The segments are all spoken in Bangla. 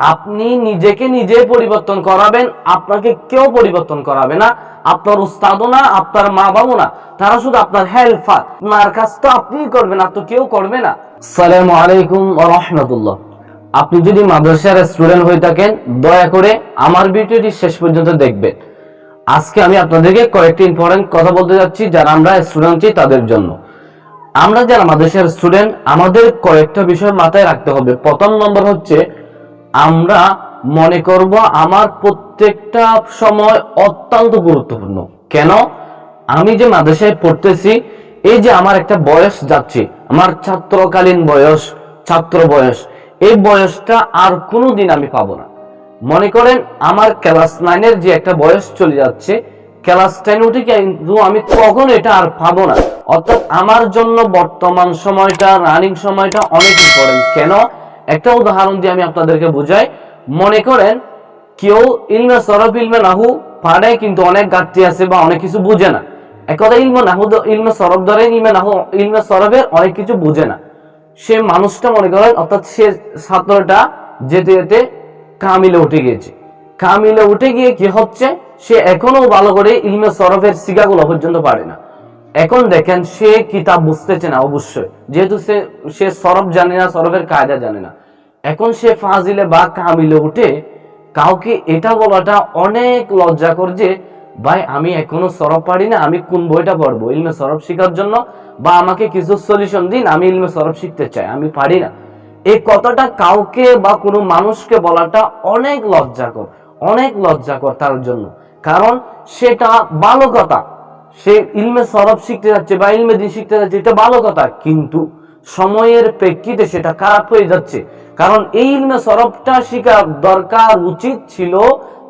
আপনি নিজেকে নিজে পরিবর্তন করাবেন, আপনাকে কেউ পরিবর্তন করাবে না। আপনার উস্তাদও না, আপনার মা বাবু না, তারা শুধু আপনার হেল্পার। আপনার কাজ তো আপনিই করবেন, আর তো কেউ করবে না। সালামু আলাইকুম রহমতুল্লাহ। আপনি যদি মাদ্রাসার স্টুডেন্ট হয়ে থাকেন, দয়া করে আমার ভিডিওটি শেষ পর্যন্ত দেখবেন। আজকে আমি আপনাদেরকে কয়েকটি ইম্পর্টেন্ট কথা বলতে যাচ্ছি, যারা আমরা স্টুডেন্ট আছি তাদের জন্য। আমরা যারা মাদ্রাসার স্টুডেন্ট আমাদের কয়েকটা বিষয় মাথায় রাখতে হবে। প্রথম নম্বর হচ্ছে আমরা মনে করব আমার প্রত্যেকটা সময় অত্যন্ত গুরুত্বপূর্ণ। কেন? আমি যে মাদ্রাসায় পড়তেছি, এই যে আমার একটা বয়স যাচ্ছে, আমার ছাত্রকালীন বয়স, ছাত্র বয়স, এই বয়সটা আর কোনোদিন আমি পাবো না। মনে করেন আমার ক্লাস নাইনের যে একটা বয়স চলে যাচ্ছে, ক্লাস টেন উঠে কিন্তু আমি কখন এটা আর পাবো না। অর্থাৎ আমার জন্য বর্তমান সময়টা, রানিং সময়টা অনেক ইম্পর্টেন্ট কেন? একটা উদাহরণ দিয়ে আমি আপনাদেরকে বুঝাই। মনে করেন, কেউ ইলমে সরফ ইলমে নাহু পারে কিন্তু অনেক ঘাটতি আছে বা অনেক কিছু বুঝে না। এক কথা ইলমে নাহু ইলমে সরফ ধরে, ইলমে নাহু, ইলমে সরফের অনেক কিছু বুঝে না। সে মানুষটা মনে করেন, অর্থাৎ সে ছাত্রটা যেতে যেতে কামিলে উঠে গিয়েছে। কামিলে উঠে গিয়ে কি হচ্ছে? সে এখনও ভালো করে ইলমে সরফের সিগাগুলো পর্যন্ত পারে না। এখন দেখেন সে কিতাব বুঝতেছে না, অবশ্যই। যেহেতু সে সে সরফ জানে না সরফের কায়দা জানে না। এখন সে ফাজিলে বা কামিলে উঠে কাউকে এটা বলাটা অনেক লজ্জাকর যে, ভাই, আমি এখনও সরফ পারি না, আমি কোন বইটা পড়ব? ইলমে সরব শেখার জন্য বা আমাকে কিছু সলিউশন দিন, আমি ইলমে সরব শিখতে চাই, আমি পারি না। এই কথাটা কাউকে বা কোনো মানুষকে বলাটা অনেক লজ্জাকর অনেক লজ্জাকর তার জন্য। কারণ সেটা ভালো কথা। সে ইলমে সরব শিখতে যাচ্ছে বা ইলমে দিন শিখতে যাচ্ছে, এটা ভালো কথা, কিন্তু সময়ের প্রেক্ষিতে সেটা খারাপ হয়ে যাচ্ছে। কারণ এই ইলমে সরবটা শিখা দরকার, উচিত ছিল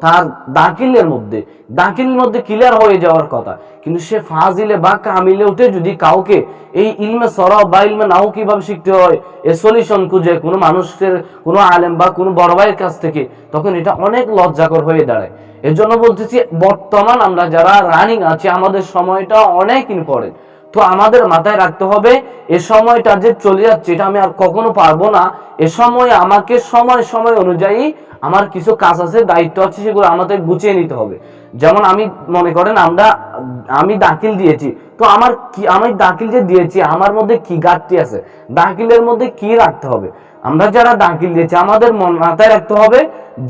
তার দাখিলের মধ্যে। দাখিলের মধ্যে ক্লিয়ার হয়ে যাওয়ার কথা। কিন্তু সে ফাজিলে বা কামিলে উঠে যদি কাউকে এই ইলমে সরব বা ইলমে নাও কীভাবে শিখতে হয়, এ সলিউশন খুঁজে কোনো মানুষের, কোনো আলেম বা কোনো বড় ভাইয়ের কাছ থেকে, তখন এটা অনেক লজ্জাকর হয়ে দাঁড়ায়। এর জন্য বলতেছি, বর্তমান আমরা যারা রানিং আছি, আমাদের সময়টা অনেক ইম্পর্টেন্ট তো আমাদের মাথায় রাখতে হবে, এ সময়টা যে চলে যাচ্ছে, এটা আমি আর কখনো পারব না। এ সময় আমাকে সময় সময় অনুযায়ী আমার কিছু কাজ আছে, দায়িত্ব আছে, সেগুলো আমাদের গুছিয়ে নিতে হবে। যেমন আমি মনে করেন আমরা, আমি দাখিল দিয়েছি, তো আমার কি, আমি দাখিল যে দিয়েছি, আমার মধ্যে কি ঘাটতি আছে? দাখিলের মধ্যে কি রাখতে হবে? আমরা যারা দাখিল দিয়েছি, আমাদের মাথায় রাখতে হবে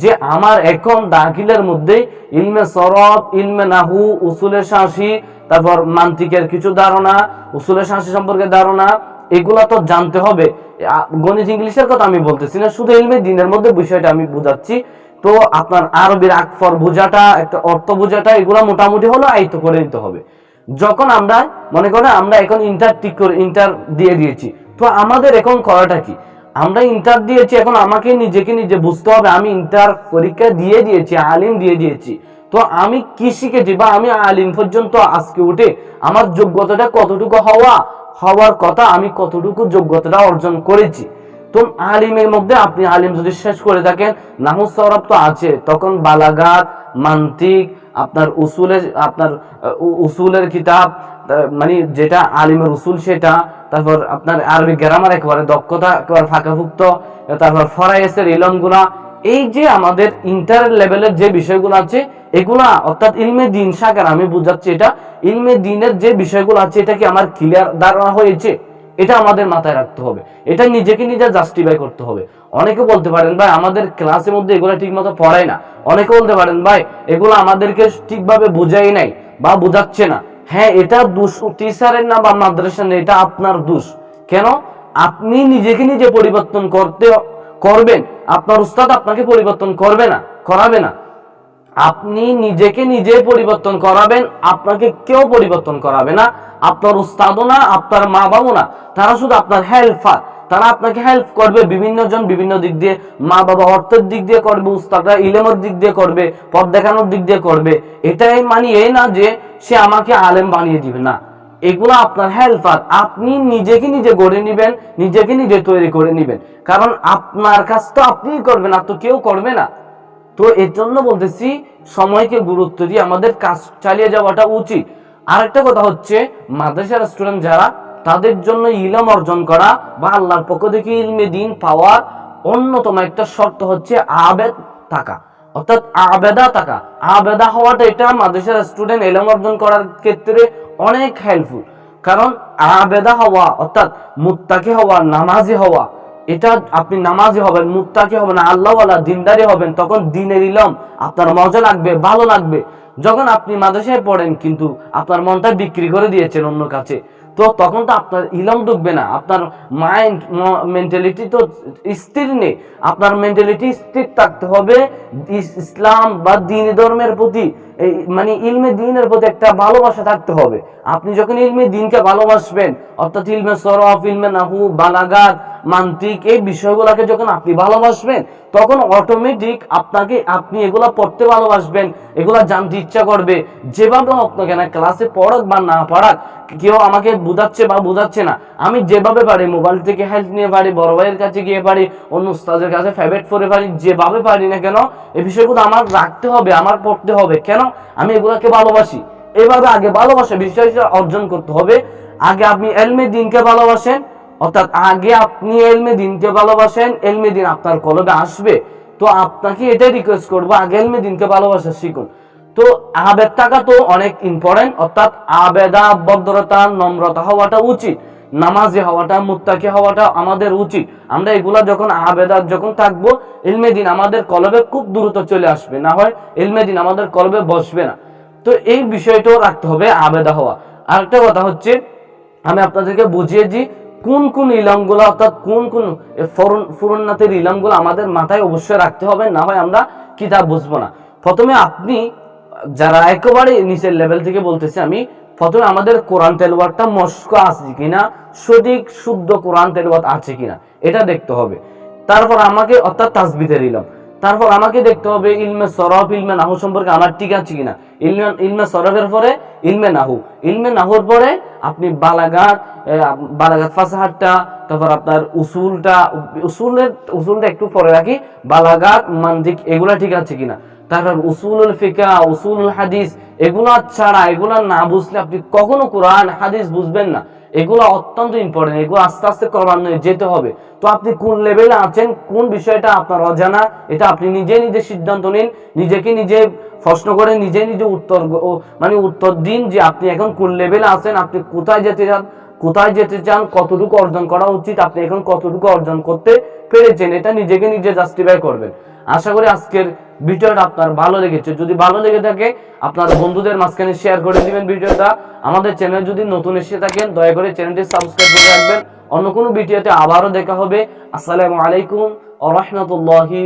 যে আমার এখন দাখিলের মধ্যে ইলমে সরব, ইলমে নাহু, উসুলে শাসি, তারপর মান্তিকের কিছু ধারণা, উসুলে শাসি সম্পর্কে ধারণা, এগুলা তো জানতে হবে। গণিত ইংলিশের কথা আমি বলতেছি না, শুধু ইলমে দিনের মধ্যে বিষয়টা আমি বুঝাচ্ছি। তো আপনার আরবির আকফর বোঝাটা, একটা অর্থ বোঝাটা, এগুলো মোটামুটি হলো আয়ত্ত করে নিতে হবে। যখন আমরা, মনে করেন আমরা এখন ইন্টার ঠিক করে ইন্টার দিয়ে দিয়েছি, তো আমাদের এখন করাটা কি? আমরা ইন্টার দিয়েছি, এখন আমাকে নিজেকে নিজে বুঝতে হবে, আমি ইন্টার পরীক্ষা দিয়ে দিয়েছি, আলিম দিয়ে দিয়েছি। তো আমি কি শিখেছি বা আমি আলিম পর্যন্ত আজকে উঠে আমার যোগ্যতাটা কতটুকু হওয়া হওয়ার কথা আমি কতটুকু যোগ্যতাটা অর্জন করেছি। তো আলিমের মধ্যে আপনি আলিম যদি শেষ করে থাকেন, নাহু সরব তো আছে। তখন বালাগাত, মান্তিক, আপনার উসুলের আপনার উসুলের কিতাব মানে যেটা আলিমের উসুল সেটা, তারপর আপনার আরবি গ্রামার একেবারে দক্ষতা একেবারে ফাঁকাভুক্ত, তারপর ফরাইসের ইলমগুলা এই যে আমাদের ইন্টার লেভেলের যে বিষয়গুলো আছে, এগুলা, অর্থাৎ ইলমে দিন শাখার আমি বুঝাচ্ছি এটা ইলমে দিনের যে বিষয়গুলো আছে, এটা কি আমার ক্লিয়ার ধারণা হয়েছে? এটা আমাদের মাথায় রাখতে হবে। এটা নিজেকে নিজে জাস্টিফাই করতে হবে। অনেকে বলতে পারেন, ভাই, আমাদের ক্লাসের মধ্যে এগুলো ঠিক মতো পড়ায় না। অনেকে বলতে পারেন, ভাই, এগুলো আমাদেরকে ঠিকভাবে বোঝাই নাই বা বোঝাচ্ছে না। হ্যাঁ এটা দোষ টিচারের না বা মাদ্রাসা না, এটা আপনার দোষ। কেন? আপনি নিজেকে নিজে পরিবর্তন করতে, করবেন। আপনার উস্তাদ আপনাকে পরিবর্তন করবে না, করাবে না। আপনি নিজেকে নিজে পরিবর্তন করাবেন, আপনাকে কেউ পরিবর্তন করাবে না। আপনার উস্তাদও না, আপনার মা বাবু না। তারা শুধু আপনার হেল্পার তারা আপনাকে হেল্প করবে বিভিন্ন জন, বিভিন্ন দিক দিয়ে। মা বাবা অর্থের দিক দিয়ে করবে, উস্তাদরা ইলেমের দিক দিয়ে করবে পথ দেখানোর দিক দিয়ে করবে। এটাই মানে এই না যে সে আমাকে আলেম বানিয়ে দিবে, না। এগুলো আপনার হেল্পার। আপনি নিজেকে নিজে গড়ে নেবেন, নিজেকে নিজে তৈরি করে নেবেন। কারণ আপনার কাজ তো আপনিই করবেন, আর তো কেউ করবে না। তো এর জন্য বলতেছি, সময়কে গুরুত্ব দিয়ে আমাদের কাজ চালিয়ে যাওয়াটা উচিত। আরেকটা কথা হচ্ছে মাদ্রাসার স্টুডেন্ট যারা, তাদের জন্য ইলম অর্জন করা বা আল্লাহর পক্ষ থেকে ইলমে দিন পাওয়ার অন্যতম একটা শর্ত হচ্ছে আবেদ থাকা। অর্থাৎ আবেদা থাকা। আবেদা হওয়াটা এটা মাদ্রাসার স্টুডেন্ট এলম অর্জন করার ক্ষেত্রে অনেক হেল্পফুল কারণ আবেদা হওয়া, অর্থাৎ মুত্তাকি হওয়া, নামাজি হওয়া, এটা আপনি নামাজি হবেন, মুত্তাকি হবেন আল্লাহওয়ালা দিনদারি হবেন, তখন দিনের ইলম আপনার মজা লাগবে, ভালো লাগবে। যখন আপনি মাদ্রাসায় পড়েন, কিন্তু আপনার মনটা বিক্রি করে দিয়েছেন অন্য কাছে, তো তখন তো আপনার ইলম ঢুকবে না, আপনার মাইন্ড মেন্টালিটি তো স্থির নেই। আপনার মেন্টালিটি স্থির থাকতে হবে ইসলাম বা দিন ধর্মের প্রতি। এই মানে ইলমে দিনের প্রতি একটা ভালোবাসা থাকতে হবে। আপনি যখন ইলমে দিনকে ভালোবাসবেন, অর্থাৎ ইলমে সরফ, ইলমে নাহু মান্ত্রিক এই বিষয়গুলোকে যখন আপনি ভালোবাসবেন, তখন অটোমেটিক আপনাকে, আপনি এগুলা পড়তে ভালোবাসবেন জানতে ইচ্ছা করবে। যেভাবে হোক না কেন, ক্লাসে পড়াক বা না পড়াক, কেউ আমাকে বুঝাচ্ছে বা বুঝাচ্ছে না। আমি যেভাবে পারি, মোবাইল থেকে হেল্প নিয়ে পারি, বড় ভাইয়ের কাছে গিয়ে পারি, অন্য কাছে ফেভারিট করে পারি, যেভাবে পারি না কেন এই বিষয়গুলো আমার রাখতে হবে, আমার পড়তে হবে। কেন? আমি এগুলাকে ভালোবাসি। এভাবে আগে ভালোবাসা বিষয়টা অর্জন করতে হবে। আগে আপনি এলমে দিনকে ভালোবাসেন, অর্থাৎ আগে আপনি এলমে দিনকে ভালোবাসেন, এলমে দিন আপনার কলবে আসবে। তো আপনাকে এটাই রিকোয়েস্ট করব, আগে এলমে দিনকে ভালোবাসা শিখুন। তো আবেদ থাকা তো অনেক ইম্পর্টেন্ট অর্থাৎ আবেদা ভদ্রতা নম্রতা হওয়াটা উচিত। নামাজি হওয়াটা, মুত্তাকি হওয়াটা আমাদের উচিত। আমরা এগুলা যখন আবেদা যখন থাকব, ইলমে দিন আমাদের কলবে খুব দ্রুত চলে আসবে। না হয় ইলমে দিন আমাদের কলবে বসবে না। তো এই বিষয়টাও রাখতে হবে আবেদা হওয়া। আরেকটা কথা হচ্ছে, আমি আপনাদেরকে বুঝিয়ে দিই, কোন কোন ইলামগুলো অর্থাৎ কোন কোন ফুরন্নাথের ইলামগুলো আমাদের মাথায় অবশ্যই রাখতে হবে, না হয় আমরা কিতাব বুঝব না। প্রথমে আপনি, যারা একেবারে নিচের লেভেল থেকে বলতেছি, আমি প্রথমে আমাদের কোরআন তেলওয়াতটা মস্ক আছে কিনা? সঠিক, শুদ্ধ কোরআন তেলওয়াত আছে কিনা? এটা দেখতে হবে। তারপর আমাকে অর্থাৎ তাসবিতের ইলম তারপর আমাকে দেখতে হবে ইলমে সরফ, ইলমে নাহু সম্পর্কে আমার ঠিক আছে কিনা? ইলমে ইলমে সরফের পরে ইলমে নাহু। ইলমে নাহুর পরে আপনি আপ- বালাগাত ফাসাহাতটা, তারপর আপনার উসুলটা, উসুলের, উসুলটা একটু পরে রাখি। বালাগাত মান্দিক এগুলা ঠিক আছে কিনা? তারপর উসুলুল ফিকা, উসুলুল হাদিস, এগুলা ছাড়া, এগুলা না বুঝলে আপনি কখনো কোরআন, হাদিস বুঝবেন না। এগুলো অত্যন্ত ইম্পর্টেন্ট এগুলো আস্তে আস্তে ক্রমান্বয়ে যেতে হবে। তো আপনি কোন লেভেলে আছেন, কোন বিষয়টা আপনার অজানা, এটা আপনি নিজে নিজে সিদ্ধান্ত নিন, নিজেকে নিজে প্রশ্ন করে নিজে নিজে উত্তর মানে উত্তর দিন যে আপনি এখন কোন লেভেলে আছেন, আপনি কোথায় যেতে চান, কোথায় যেতে চান, কতটুকু অর্জন করা উচিত, আপনি এখন কতটুকু অর্জন করতে পেরেছেন, এটা নিজেকে নিজে জাস্টিফাই করবেন। আশা করি আজকের ভিডিওটা আপনার ভালো লেগেছে। যদি ভালো লেগে থাকে, আপনার বন্ধুদের মাঝখানে শেয়ার করে দিবেন ভিডিওটা। আমাদের চ্যানেল যদি নতুন এসে থাকেন, দয়া করে চ্যানেলটি সাবস্ক্রাইব করে রাখবেন। অন্য কোনো ভিডিওতে আবারও দেখা হবে। আসসালামু আলাইকুম আ রহমতুল্লাহি